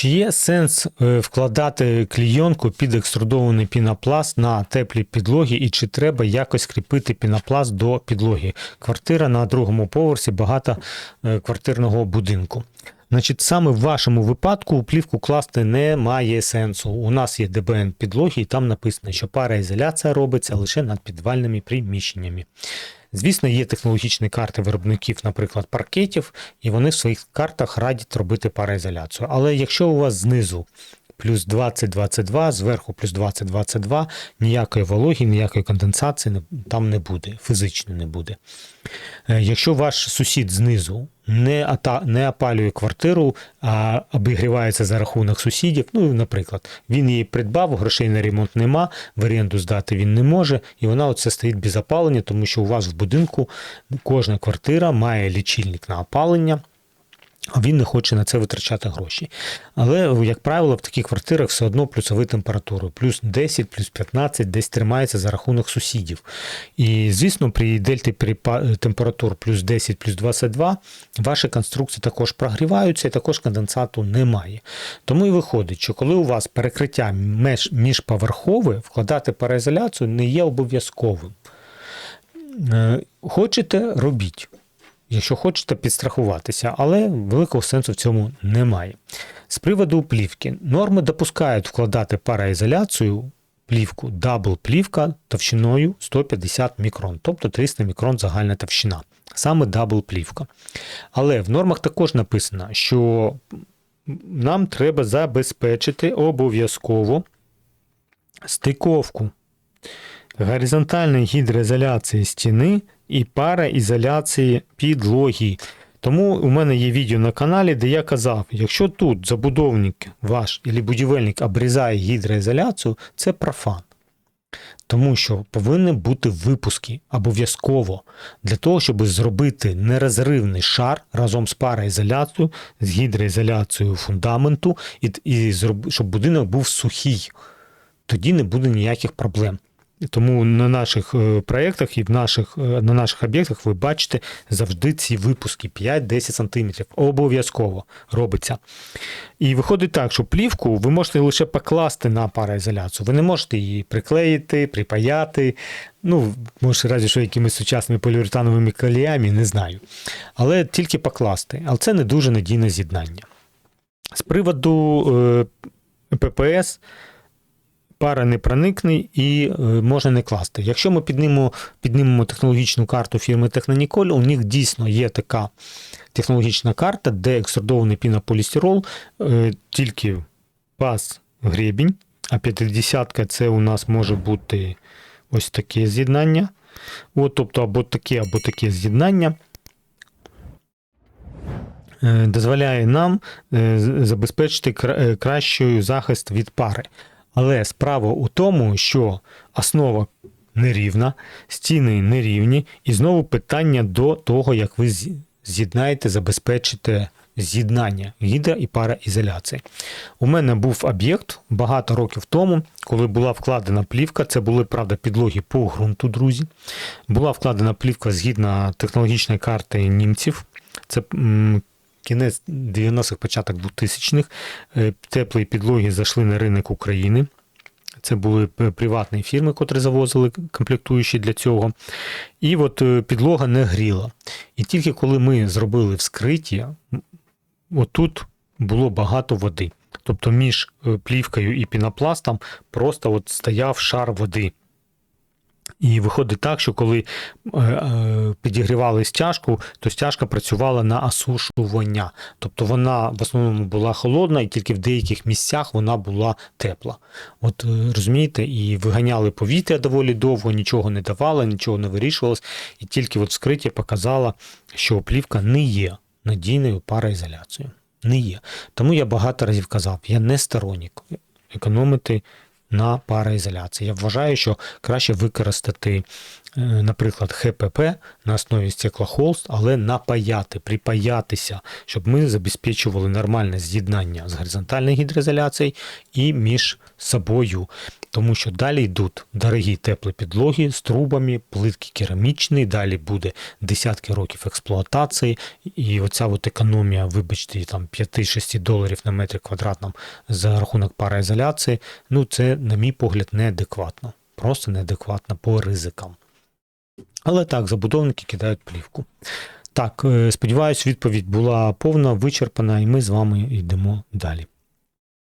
Чи є сенс е, вкладати клійонку під екструдований пінопласт на теплі підлоги, і чи треба якось кріпити пінопласт до підлоги? Квартира на другому поверсі багатоквартирного будинку. Значить, саме в вашому випадку плівку класти немає сенсу. У нас є ДБН підлоги, і там написано, що параізоляція робиться лише над підвальними приміщеннями. Звісно, є технологічні карти виробників, наприклад, паркетів, і вони в своїх картах радять робити параізоляцію. Але якщо у вас знизу плюс 20-22, зверху плюс 20-22, ніякої вологі, ніякої конденсації там не буде, фізично не буде. Е, Якщо ваш сусід знизу не, ата, не опалює квартиру, а обігрівається за рахунок сусідів, ну, наприклад, він її придбав, грошей на ремонт нема, в оренду здати він не може, і вона оце стоїть без опалення, тому що у вас в будинку кожна квартира має лічильник на опалення. Він не хоче на це витрачати гроші. Але, як правило, в таких квартирах все одно плюсові температури. Плюс 10, плюс 15 десь тримається за рахунок сусідів. І, звісно, при дельті температур плюс 10, плюс 22 ваші конструкції також прогріваються і також конденсату немає. Тому і виходить, що коли у вас перекриття міжповерхове, вкладати параізоляцію не є обов'язковим. Е, Хочете, робіть. Якщо хочете підстрахуватися, але великого сенсу в цьому немає. З приводу плівки. Норми допускають вкладати параізоляцію плівку дабл плівка товщиною 150 мікрон, тобто 300 мікрон загальна товщина. Саме дабл плівка. Але в нормах також написано, що нам треба забезпечити обов'язково стиковку горизонтальної гідроізоляції стіни і параізоляції підлоги. Тому у мене є відео на каналі, де я казав, якщо тут забудовник ваш або будівельник обрізає гідроізоляцію, це профан. Тому що повинні бути випуски обов'язково для того, щоб зробити нерозривний шар разом з параізоляцією, з гідроізоляцією фундаменту, і, і щоб будинок був сухий. Тоді не буде ніяких проблем. Тому на наших е, проєктах і в наших, е, на наших об'єктах ви бачите завжди ці випуски 5-10 см. Обов'язково робиться. І виходить так, що плівку ви можете лише покласти на параізоляцію. Ви не можете її приклеїти, припаяти. Ну, може, разі що якимись сучасними поліуретановими коліями, не знаю. Але тільки покласти. Але це не дуже надійне з'єднання. З приводу е, ППС пара не проникне і е, можна не класти. Якщо ми піднімемо, піднімемо технологічну карту фірми Техноніколь, у них дійсно є така технологічна карта, де екструдований пінополістирол, е, тільки пас гребінь, а 50 це у нас може бути ось таке з'єднання. От, тобто або таке, або таке з'єднання. е, Дозволяє нам забезпечити кра- кращий захист від пари. Але справа у тому, що основа нерівна, стіни нерівні, і знову питання до того, як ви з'єднаєте, забезпечите з'єднання гідро і параізоляції. У мене був об'єкт багато років тому, коли була вкладена плівка. Це були, правда, підлоги по ґрунту, друзі. Була вкладена плівка згідно технологічної карти німців. Це кінець 90-х, початок 2000-х. Е, Теплі підлоги зайшли на ринок України. Це були приватні фірми, котрі завозили комплектуючі для цього. І от е, підлога не гріла. І тільки коли ми зробили вскриття, отут було багато води. Тобто між е, плівкою і пінопластом просто от стояв шар води. І виходить так, що коли е, е, підігрівали стяжку, то стяжка працювала на осушування. Тобто вона в основному була холодна, і тільки в деяких місцях вона була тепла. От е, розумієте, і виганяли повітря доволі довго, нічого не давало, нічого не вирішувалось. І тільки от вскриття показало, що плівка не є надійною параізоляцією. Не є. Тому я багато разів казав, я не сторонник економити на пароізоляції. Я вважаю, що краще використати наприклад, ХПП на основі стеклохолст, але напаяти, припаятися, щоб ми забезпечували нормальне з'єднання з горизонтальною гідроізоляцією і між собою. Тому що далі йдуть дорогі теплі підлоги з трубами, плитки керамічні, далі буде десятки років експлуатації, і оця от економія, вибачте, там 5-6 доларів на метр квадратному за рахунок параізоляції, ну це, на мій погляд, неадекватно. Просто неадекватно по ризикам. Але так, забудовники кидають плівку. Так, сподіваюся, сподіваюсь, відповідь була повна, вичерпана, і ми з вами йдемо далі.